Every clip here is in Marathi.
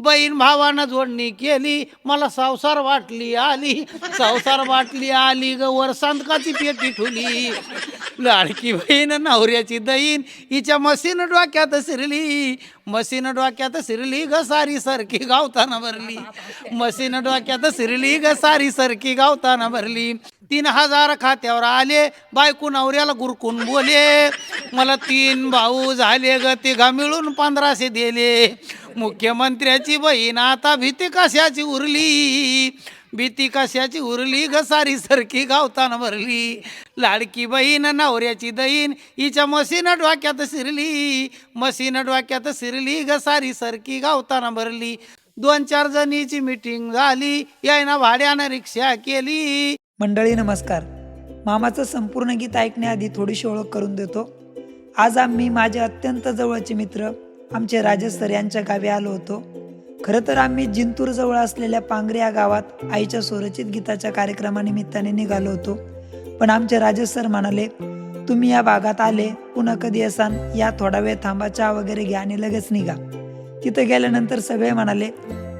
बहीण भावानं जोडणी केली मला संसार वाटली आली. संसार वाटली आली ग वर सांदकाची पेटी ठुली. लाडकी बहीण नवऱ्याची दहीन हिच्या मशीन डोक्यात शिरली. मशीन डोक्यात शिरली ग सारी सरकी गावताना भरली. मशीन डोक्यात शिरली ग सारी सरकी गावताना भरली. तीन हजार खात्यावर आले बायको नवऱ्याला गुरकून बोले मला तीन भाऊ झाले ग तिघा मिळून पंधराशे दिले. मुख्यमंत्र्याची बहीण आता भीती कशाची उरली? भीती कशाची उरली ग सारी सरकी गावताना भरली. लाडकी बहीण नवऱ्याची दहीन हिच्या मशीन डोक्यात शिरली. मशीन डोक्यात शिरली ग सारी सरकी गावताना भरली. दोन चार जणीची मिटिंग झाली यायना भाड्यानं रिक्षा केली. मंडळी नमस्कार. मामाचं संपूर्ण गीत ऐकण्याआधी थोडीशी ओळख करून देतो. आज आम्ही माझे अत्यंत जवळचे मित्र आमचे राजेश सर यांच्या गावी आलो होतो. खरं तर आम्ही जिंतूर जवळ असलेल्या पांगरे या गावात आईच्या स्वरचित गीताच्या कार्यक्रमानिमित्ताने निघालो होतो. पण आमचे राजेश सर म्हणाले तुम्ही या भागात आले पुन्हा कधी असाल? या थोडा वेळ थांबा चहा वगैरे घ्या आणि लगेच निघा. तिथं गेल्यानंतर सगळे म्हणाले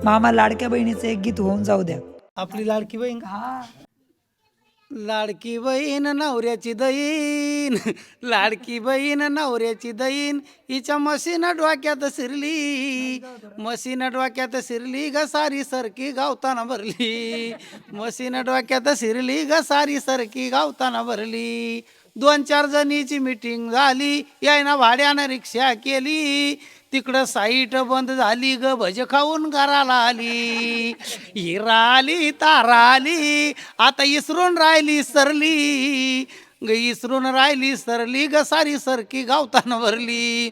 मामा लाडक्या बहिणीचं एक गीत होऊन जाऊ द्या. आपली लाडकी बहीण? लाडकी बहीण नवऱ्याची दईन लाडकी बहीण नवऱ्याची दईन हिच्या मशीन डोक्यात शिरली. मशीन डोक्यात शिरली ग सारी सरकी गावताना भरली. मशीन डोक्यात शिरली ग सारी सरकी गावताना भरली. दोन चार जणीची मिटिंग झाली यायना भाड्यानं रिक्षा केली. तिकडं साईट बंद झाली ग भज खाऊन घराला आली. हिरा आली तारा आली आता इसरून राहिली सरली. ग इसरून राहिली सरली ग सारी सरकी गावताना भरली.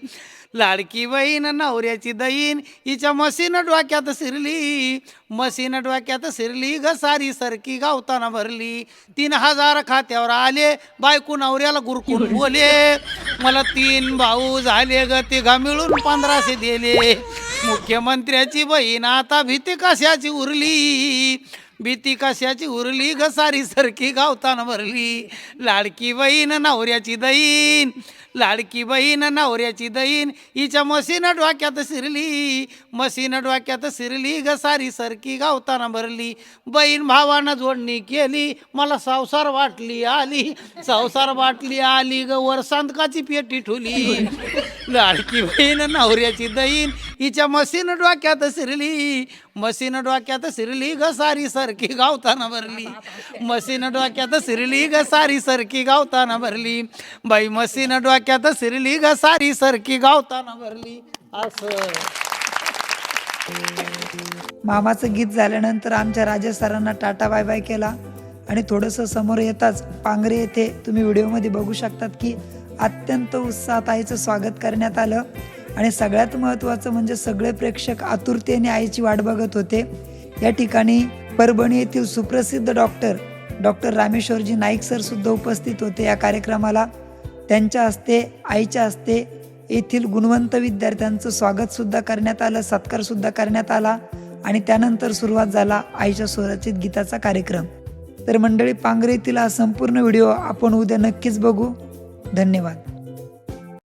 लाडकी बहीण नवऱ्याची दहीन हिच्या मशीन डोक्यात शिरली. मशीन डोक्यात शिरली ग सारी सरकी गावताना भरली. तीन हजार खात्यावर आले बायको नवऱ्याला गुरकून बोले. मला तीन भाऊ झाले ग तिघा मिळून पंधराशे दिले. मुख्यमंत्र्याची बहीण आता भीती कशाची उरली? भीती कशाची उरली? ग सारी सरकी गावताना भरली. लाडकी बहीण नवऱ्याची दहीन लाडकी बहीण नवऱ्याची दहीन हिच्या मशीन डोक्यात शिरली. मशीन डोक्यात शिरली ग सारी सरकी गावताना भरली. बहीण भावानं जोडणी केली मला संसार वाटली आली. संसार वाटली आली ग वर सांदकाची पेटी ठुली. लाडकी बहीण नवऱ्याची दहीन हिच्या मशीन डोक्यात शिरली. मशीन डोक्यात शिरली ग सारी सरकी गावताना भरली. मशीन डोक्यात शिरली ग सारी सरकी गावताना भरली. बाई मशीन डोक्यात शिरली ग सारी सरकी गावताना भरली. असं. मामाचं गीत झाल्यानंतर आमच्या राजे सरांना टाटा बाय बाय केला. आणि थोडंसं समोर येताच पांगरे येथे तुम्ही व्हिडिओमध्ये बघू शकतात की अत्यंत उत्साहात आईचं स्वागत करण्यात आलं. आणि सगळ्यात महत्त्वाचं म्हणजे सगळे प्रेक्षक आतुरतेने आईची वाट बघत होते. या ठिकाणी परभणी येथील सुप्रसिद्ध doctor doctor Rameshwarji Naik sir सुद्धा उपस्थित होते या कार्यक्रमाला. त्यांच्या हस्ते आईच्या हस्ते येथील गुणवंत विद्यार्थ्यांचं स्वागत सुद्धा करण्यात आलं सत्कार सुद्धा करण्यात आला. आणि त्यानंतर सुरुवात झाला आईच्या स्वराचित गीताचा कार्यक्रम. तर मंडळी पांघरेतील हा संपूर्ण व्हिडिओ आपण उद्या नक्कीच बघू. धन्यवाद.